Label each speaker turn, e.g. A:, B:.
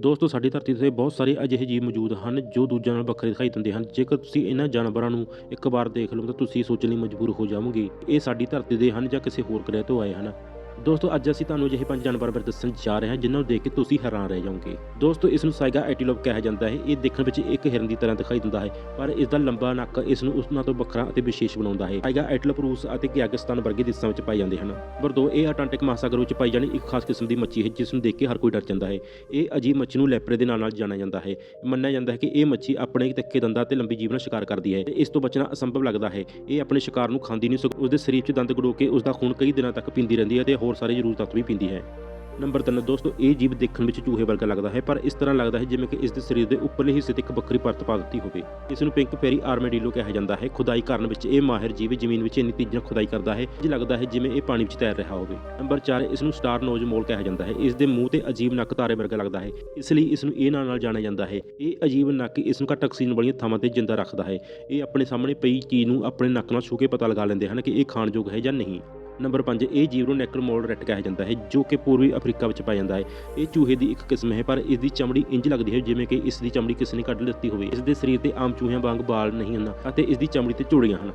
A: ਦੋਸਤੋ, ਸਾਡੀ ਧਰਤੀ ਤੇ ਬਹੁਤ ਸਾਰੇ ਅਜਿਹੇ ਜੀਵ ਮੌਜੂਦ ਹਨ ਜੋ ਦੂਜਿਆਂ ਨਾਲ ਵੱਖਰੇ ਦਿਖਾਈ ਦਿੰਦੇ ਹਨ। ਜੇਕਰ ਤੁਸੀਂ ਇਹਨਾਂ ਜਾਨਵਰਾਂ ਨੂੰ ਇੱਕ ਵਾਰ ਦੇਖ ਲਓ ਤਾਂ ਤੁਸੀਂ ਸੋਚਣ ਲਈ ਮਜਬੂਰ ਹੋ ਜਾਵੋਗੇ, ਇਹ ਸਾਡੀ ਧਰਤੀ ਦੇ ਹਨ ਜਾਂ ਕਿਸੇ ਹੋਰ ਗ੍ਰਹਿ ਤੋਂ ਆਏ ਹਨ। ਦੋਸਤੋ, ਅੱਜ ਅਸੀਂ ਤੁਹਾਨੂੰ ਅਜਿਹੇ ਪੰਜ ਜਾਨਵਰਾਂ ਬਾਰੇ ਦੱਸਣ ਜਾ ਰਹੇ ਹਾਂ ਜਿਨ੍ਹਾਂ ਨੂੰ ਦੇਖ ਕੇ ਤੁਸੀਂ ਹੈਰਾਨ ਰਹਿ ਜਾਓਗੇ। ਦੋਸਤੋ, ਇਸ ਨੂੰ ਸਾਈਗਾ ਐਟੀਲੋਪ ਕਿਹਾ ਜਾਂਦਾ ਹੈ। ਇਹ ਦੇਖਣ ਵਿੱਚ ਇੱਕ ਹਿਰਨ ਦੀ ਤਰ੍ਹਾਂ ਦਿਖਾਈ ਦਿੰਦਾ ਹੈ, ਪਰ ਇਸ ਦਾ ਲੰਬਾ ਨੱਕ ਇਸ ਨੂੰ ਉਸਨਾਂ ਤੋਂ ਵੱਖਰਾ ਅਤੇ ਵਿਸ਼ੇਸ਼ ਬਣਾਉਂਦਾ ਹੈ। ਸਾਈਗਾ ਐਟੀਲੋਪ ਰੂਸ ਅਤੇ ਕਿਰਗਿਸਤਾਨ ਵਰਗੇ ਦੇਸ਼ਾਂ ਵਿੱਚ ਪਾਏ ਜਾਂਦੇ ਹਨ। ਨੰਬਰ 2 ਇਹ ਅਟਲਾਂਟਿਕ ਮਹਾਸਾਗਰ ਵਿੱਚ ਪਾਈ ਜਾਣੀ ਇੱਕ ਖਾਸ ਕਿਸਮ ਦੀ ਮੱਛੀ ਹੈ, ਜਿਸ ਨੂੰ ਦੇਖ ਕੇ ਹਰ ਕੋਈ ਡਰ ਜਾਂਦਾ ਹੈ। ਇਹ ਅਜੀਬ ਮੱਛੀ ਨੂੰ ਲੈਪਰੇ ਦੇ ਨਾਂ ਨਾਲ ਜਾਣਿਆ ਜਾਂਦਾ ਹੈ। ਮੰਨਿਆ ਜਾਂਦਾ ਹੈ ਕਿ ਇਹ ਮੱਛੀ ਆਪਣੇ ਤਿੱਖੇ ਦੰਦਾਂ ਤੇ ਲੰਬੀ ਜੀਭ ਨਾਲ ਸ਼ਿਕਾਰ ਕਰਦੀ ਹੈ ਤੇ ਇਸ ਤੋਂ ਬਚਣਾ ਅਸੰਭਵ ਲੱਗਦਾ ਹੈ। ਇਹ ਆਪਣੇ ਸ਼ਿਕਾਰ ਨੂੰ ਖਾਂਦੀ ਨਹੀਂ ਸਗੋਂ ਉਸਦੇ ਸਰੀਰ 'ਚ ਦੰਦ ਗੜੋ ਕੇ ਉਸਦਾ ਖੂਨ ਕਈ ਦਿਨਾਂ ਤੱਕ ਪੀਂਦੀ ਰਹਿੰਦੀ ਹੈ ਤੇ ਹੋਰ ਸਾਰੇ ਜ਼ਰੂਰੀ ਤੱਤ ਵੀ ਪੀਂਦੀ ਹੈ। ਨੰਬਰ 3 ਦੋਸਤੋ, ਇਹ ਜੀਵ ਦੇਖਣ ਵਿੱਚ ਚੂਹੇ ਵਰਗਾ ਲੱਗਦਾ ਹੈ, ਪਰ ਇਸ ਤਰ੍ਹਾਂ ਲੱਗਦਾ ਹੈ ਜਿਵੇਂ ਕਿ ਇਸ ਦੇ ਸਰੀਰ ਦੇ ਉੱਪਰਲੇ ਹਿੱਸੇ ਤੇ ਇੱਕ ਵੱਖਰੀ ਪਰਤ ਪਾ ਦਿੱਤੀ ਹੋਵੇ। ਇਸ ਨੂੰ ਪਿੰਕ ਫੈਰੀ ਆਰਮੇਡੀਲੋ ਕਿਹਾ ਜਾਂਦਾ ਹੈ। ਖੁਦਾਈ ਕਰਨ ਵਿੱਚ ਇਹ ਮਾਹਿਰ ਜੀਵ ਜ਼ਮੀਨ ਵਿੱਚ ਇੰਨੀ ਤੇਜ਼ੀ ਖੁਦਾਈ ਕਰਦਾ ਹੈ ਕਿ ਲੱਗਦਾ ਹੈ ਜਿਵੇਂ ਇਹ ਪਾਣੀ ਵਿੱਚ ਤੈਰ ਰਿਹਾ ਹੋਵੇ। ਨੰਬਰ 4 ਇਸ ਨੂੰ ਸਟਾਰ ਨੋਜ਼ ਮੋਲ ਕਿਹਾ ਜਾਂਦਾ ਹੈ। ਇਸ ਦੇ ਮੂੰਹ ਤੇ ਅਜੀਬ ਨੱਕ ਤਾਰੇ ਵਰਗਾ ਲੱਗਦਾ ਹੈ। ਇਸ ਲਈ ਇਸ ਨੂੰ ਇਹ ਨਾਂ ਨਾਲ ਜਾਣਿਆ ਜਾਂਦਾ ਹੈ। ਇਹ ਅਜੀਬ ਨੱਕ ਇਸ ਨੂੰ ਘੱਟ ਆਕਸੀਜਨ ਵਾਲੀਆਂ ਥਾਵਾਂ ਤੇ ਜਿੰਦਾ ਰੱਖਦਾ ਹੈ। ਇਹ ਆਪਣੇ ਸਾਹਮਣੇ ਪਈ ਚੀਜ਼ ਨੂੰ ਆਪਣੇ ਨੱਕ ਨਾਲ ਛੂ ਕੇ ਪਤਾ ਲਗਾ ਲੈਂਦੇ ਹਨ ਕਿ ਇਹ ਖਾਣਯੋਗ ਹੈ ਜਾਂ ਨਹੀਂ। ਨੰਬਰ 5 ਇਹ ਜੀਵ ਨੂੰ ਨੈਕਰੋਮੋਲ ਰੈਟ ਕਿਹਾ ਜਾਂਦਾ ਹੈ, ਜੋ ਕਿ ਪੂਰਬੀ ਅਫਰੀਕਾ ਵਿੱਚ ਪਾਇਆ ਜਾਂਦਾ ਹੈ। ਇਹ ਚੂਹੇ ਦੀ ਇੱਕ ਕਿਸਮ ਹੈ, ਪਰ ਇਸ ਦੀ ਚਮੜੀ ਇੰਜ ਲੱਗਦੀ ਹੈ ਜਿਵੇਂ ਕਿ ਇਸ ਦੀ ਚਮੜੀ ਕਿਸੇ ਨੇ ਕੱਢ ਲਿੱਤੀ ਹੋਵੇ। ਇਸ ਦੇ ਸਰੀਰ ਤੇ ਆਮ ਚੂਹਿਆਂ ਵਾਂਗ ਵਾਲ ਨਹੀਂ ਹਨ ਅਤੇ ਇਸ ਦੀ ਚਮੜੀ ਤੇ ਝੁੜੀਆਂ ਹਨ।